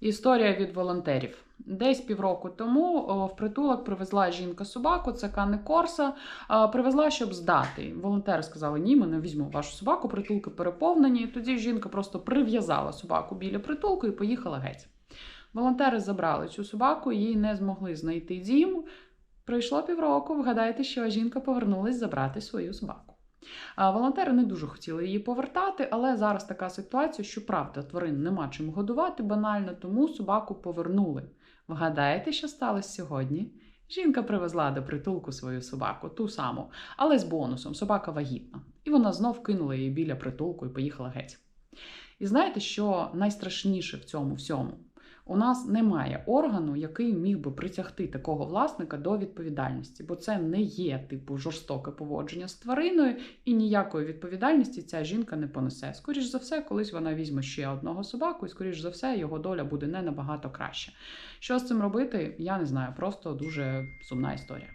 Історія від волонтерів. Десь півроку тому в притулок привезла жінка собаку, це Кане Корса. Привезла, щоб здати. Волонтери сказали: ні, ми не візьмемо вашу собаку, притулки переповнені. Тоді жінка просто прив'язала собаку біля притулку і поїхала геть. Волонтери забрали цю собаку, їй не змогли знайти дім. Пройшло півроку. Вгадайте, що жінка повернулась забрати свою собаку. Волонтери не дуже хотіли її повертати, але зараз така ситуація, що правда, тварин нема чим годувати банально, тому собаку повернули. Вгадаєте, що сталося сьогодні? Жінка привезла до притулку свою собаку, ту саму, але з бонусом собака вагітна. І вона знов кинула її біля притулку і поїхала геть. І знаєте, що найстрашніше в цьому всьому? У нас немає органу, який міг би притягти такого власника до відповідальності, бо це не є типу жорстоке поводження з твариною, і ніякої відповідальності ця жінка не понесе. Скоріш за все, колись вона візьме ще одного собаку, і скоріш за все, його доля буде не набагато краще. Що з цим робити, я не знаю, просто дуже сумна історія.